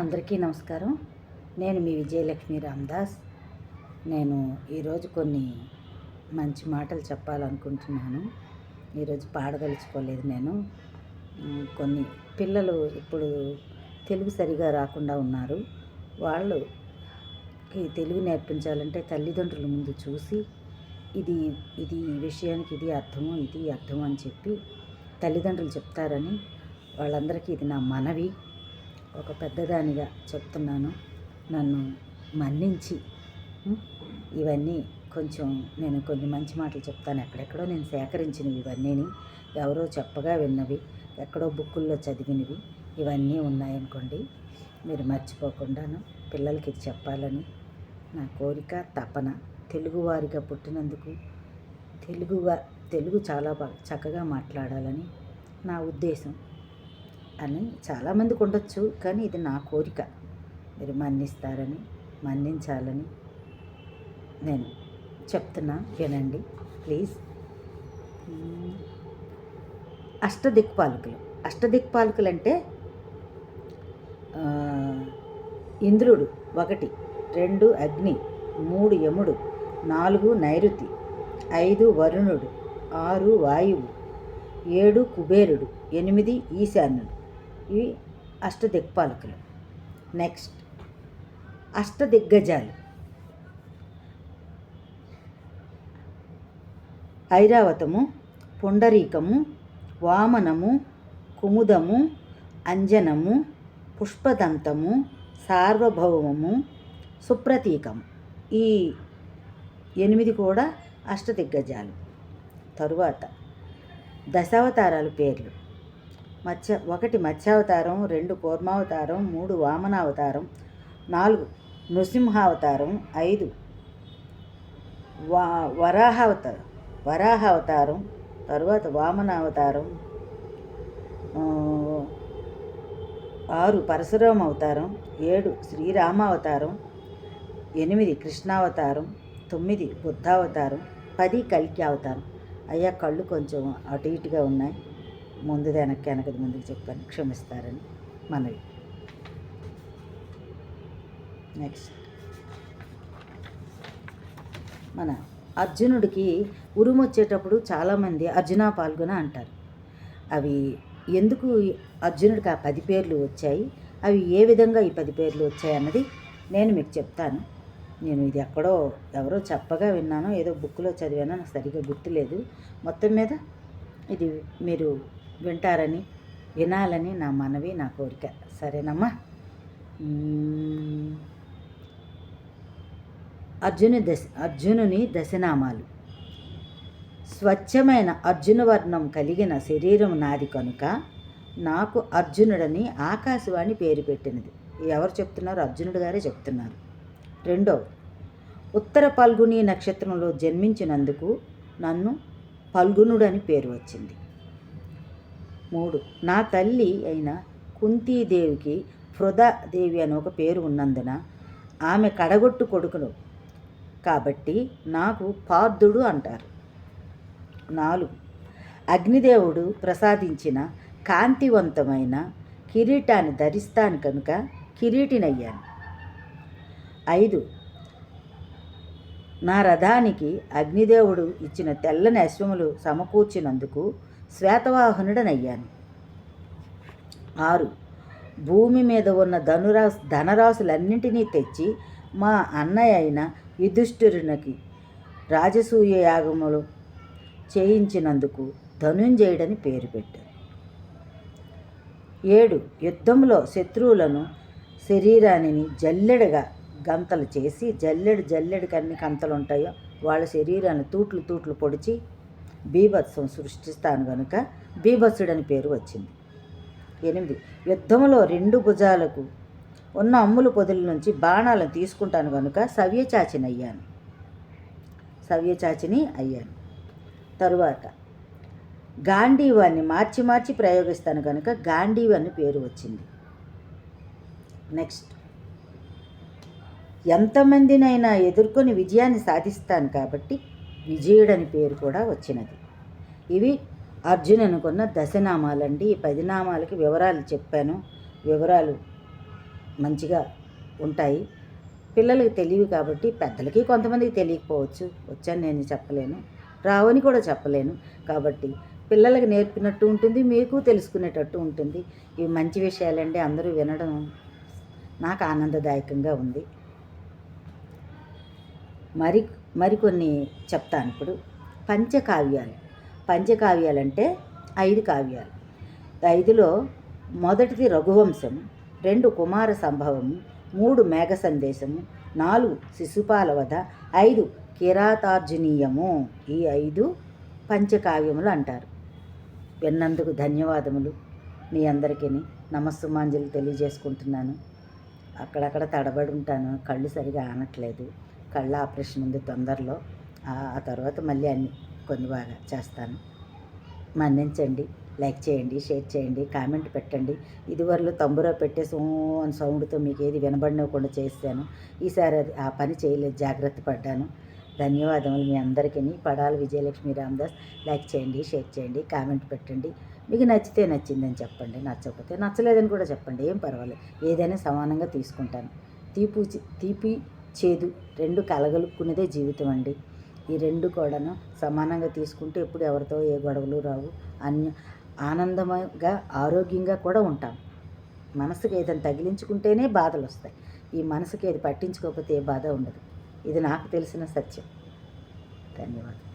అందరికీ నమస్కారం. నేను మీ విజయలక్ష్మి రామదాస్. నేను ఈరోజు కొన్ని మంచి మాటలు చెప్పాలనుకుంటున్నాను. ఈరోజు పాడదలుచుకోలేదు నేను. కొన్ని పిల్లలు ఇప్పుడు తెలుగు సరిగా రాకుండా ఉన్నారు. వాళ్ళు ఈ తెలుగు నేర్పించాలంటే తల్లిదండ్రుల ముందు చూసి ఇది ఇది ఈ విషయానికి ఇది అర్థము ఇది అర్థము అని చెప్పి తల్లిదండ్రులు చెప్తారని వాళ్ళందరికీ ఇది నా మనవి. ఒక పెద్దదానిగా చెప్తున్నాను. నన్ను మన్నించి. ఇవన్నీ కొంచెం నేను కొన్ని మంచి మాటలు చెప్తాను. ఎక్కడెక్కడో నేను సేకరించినవి ఇవన్నీని. ఎవరో చెప్పగా విన్నవి. ఎక్కడో బుక్కుల్లో చదివినవి. ఇవన్నీ ఉన్నాయనుకోండి మీరు మర్చిపోకుండాను పిల్లలకి ఇది చెప్పాలని నా కోరిక తపన తెలుగువారిగా పుట్టినందుకు తెలుగుగా తెలుగు చాలా బాగా చక్కగా మాట్లాడాలని నా ఉద్దేశం. అని చాలామందికి ఉండొచ్చు కానీ ఇది నా కోరిక. మీరు మన్నిస్తారని మన్నించాలని నేను చెప్తున్నా వినండి. ప్లీజ్. అష్టదిక్పాలకులు అష్టదిక్పాలకులు అంటే ఇంద్రుడు ఒకటి రెండు అగ్ని మూడు యముడు నాలుగు నైరుతి ఐదు వరుణుడు ఆరు వాయువు ఏడు కుబేరుడు ఎనిమిది ఈశాన్యుడు. ఇవి అష్టదిక్పాలకులు. నెక్స్ట్ అష్టదిగ్గజాలు. ఐరావతము పుండరీకము వామనము కుముదము అంజనము పుష్పదంతము సార్వభౌమము సుప్రతీకము. ఈ ఎనిమిది కూడా అష్టదిగ్గజాలు. తరువాత దశావతారాల పేర్లు. మత్స్య ఒకటి మత్స్యావతారం రెండు కూర్మావతారం మూడు వామనావతారం నాలుగు నృసింహావతారం ఐదు వా వరాహావతారం వరాహావతారం తరువాత వామనావతారం ఆరు పరశురామ అవతారం ఏడు శ్రీరామావతారం ఎనిమిది కృష్ణావతారం తొమ్మిది బుద్ధావతారం పది కలికి అవతారం అయ్యా కళ్ళు కొంచెం అటు ఇటుగా ఉన్నాయి. ముందు వెనక్కి వెనకది ముందుకు చెప్పాను. క్షమిస్తారని మనవి. నెక్స్ట్ మన అర్జునుడికి ఉరుము వచ్చేటప్పుడు చాలామంది అర్జున పాల్గొన అంటారు. అవి ఎందుకు అర్జునుడికి ఆ పది పేర్లు వచ్చాయి? అవి ఏ విధంగా ఈ పది పేర్లు వచ్చాయి అన్నది నేను మీకు చెప్తాను. నేను ఇది ఎక్కడో ఎవరో చెప్పగా విన్నానో ఏదో బుక్లో చదివాను నాకు సరిగ్గా గుర్తులేదు. మొత్తం మీద ఇది మీరు వింటారని వినాలని నా మనవి నా కోరిక. సరేనమ్మా? అర్జును దశ అర్జునుని దశనామాలు. స్వచ్ఛమైన అర్జునవర్ణం కలిగిన శరీరం నాది కనుక నాకు అర్జునుడని ఆకాశవాణి పేరు పెట్టినది. ఎవరు చెప్తున్నారు? అర్జునుడు గారే చెప్తున్నారు. రెండో ఉత్తర పల్గుని నక్షత్రంలో జన్మించినందుకు నన్ను పల్గునుడని పేరు వచ్చింది. మూడు. నా తల్లి అయిన కుంతీదేవికి దేవి అని ఒక పేరు ఉన్నందున ఆమె కడగొట్టు కొడుకును కాబట్టి నాకు పార్థుడు అంటారు. నాలుగు. అగ్నిదేవుడు ప్రసాదించిన కాంతివంతమైన కిరీటాన్ని ధరిస్తాను కనుక కిరీటినయ్యాను. ఐదు. నా రథానికి అగ్నిదేవుడు ఇచ్చిన తెల్లని అశ్వములు సమకూర్చినందుకు శ్వేతవాహనుడనయ్యాను. ఆరు. భూమి మీద ఉన్న ధనురాశ ధనరాశులన్నింటినీ తెచ్చి మా అన్నయ్య అయిన యుధిష్ఠిరునికి రాజసూయ యాగములు చేయించినందుకు ధనుంజయుడని పేరు పెట్టారు ఏడు. యుద్ధంలో శత్రువులను శరీరాన్ని జల్లెడగా గంతలు చేసి జల్లెడు జల్లెడికి అన్ని కంతలు ఉంటాయో వాళ్ళ శరీరాన్ని తూట్లు తూట్లు పొడిచి బీభత్సం సృష్టిస్తాను కనుక బీభత్సుడని పేరు వచ్చింది. ఎనిమిది. యుద్ధంలో రెండు భుజాలకు ఉన్న అమ్ముల పొదుల నుంచి బాణాలను తీసుకుంటాను కనుక సవ్యచాచిని అయ్యాను. సవ్యచాచిని అయ్యాను. తరువాత గాంధీవాన్ని మార్చి మార్చి ప్రయోగిస్తాను కనుక గాంధీవ్ అని పేరు వచ్చింది. నెక్స్ట్. ఎంతమందినైనా ఎదుర్కొని విజయాన్ని సాధిస్తాను కాబట్టి విజయుడని పేరు కూడా వచ్చినది. ఇవి అర్జున్ అనుకున్న దశనామాలండి. ఈ పది నామాలకి వివరాలు చెప్పాను. వివరాలు మంచిగా ఉంటాయి. పిల్లలకి తెలియవు కాబట్టి పెద్దలకి కొంతమందికి తెలియకపోవచ్చు. వచ్చాను నేను చెప్పలేను. రావని కూడా చెప్పలేను. కాబట్టి పిల్లలకు నేర్పినట్టు ఉంటుంది మీకు తెలుసుకునేటట్టు ఉంటుంది. ఇవి మంచి విషయాలండి. అందరూ వినడం నాకు ఆనందదాయకంగా ఉంది. మరి మరికొన్ని చెప్తాను ఇప్పుడు. పంచకావ్యాలు. పంచకావ్యాలంటే ఐదు కావ్యాలు. ఐదులో మొదటిది రఘువంశం రెండు కుమార సంభవము మూడు మేఘ సందేశము నాలుగు శిశుపాల వధ ఐదు కిరాతార్జునీయము. ఈ ఐదు పంచకావ్యములు అంటారు. విన్నందుకు ధన్యవాదములు. మీ అందరికీ నమస్సుమాంజలి తెలియజేసుకుంటున్నాను. అక్కడక్కడ తడబడి ఉంటాను. కళ్ళు సరిగా ఆనట్లేదు. కళ్ళ ఆపరేషన్ ఉంది తొందరలో. ఆ తర్వాత మళ్ళీ అన్ని కొన్ని బాగా చేస్తాను. మన్నించండి లైక్ చేయండి షేర్ చేయండి కామెంట్ పెట్టండి. ఇదివరలో తంబురా పెట్టేసి సో అని సౌండ్తో మీకు ఏది వినబడినవ్వకుండా చేశాను ఈసారి అది ఆ పని చేయలేదు జాగ్రత్త పడ్డాను. ధన్యవాదములు మీ అందరికీ. పడాలి విజయలక్ష్మి రామదాస్. లైక్ చేయండి షేర్ చేయండి కామెంట్ పెట్టండి. మీకు నచ్చితే నచ్చిందని చెప్పండి నచ్చకపోతే నచ్చలేదని కూడా చెప్పండి ఏం పర్వాలేదు. ఏదైనా సమానంగా తీసుకుంటాను. తీపి తీపి చేదు. రెండు కలగలుక్కునేదే జీవితం అండి. ఈ రెండు కూడాను సమానంగా తీసుకుంటే ఎప్పుడు ఎవరితో ఏ గొడవలు రావు. అన్య ఆనందంగా ఆరోగ్యంగా కూడా ఉంటాం. మనసుకి ఏదైనా తగిలించుకుంటేనే బాధలు వస్తాయి ఈ మనసుకి ఏది పట్టించుకోకపోతే ఏ బాధ ఉండదు. ఇది నాకు తెలిసిన సత్యం. ధన్యవాదాలు.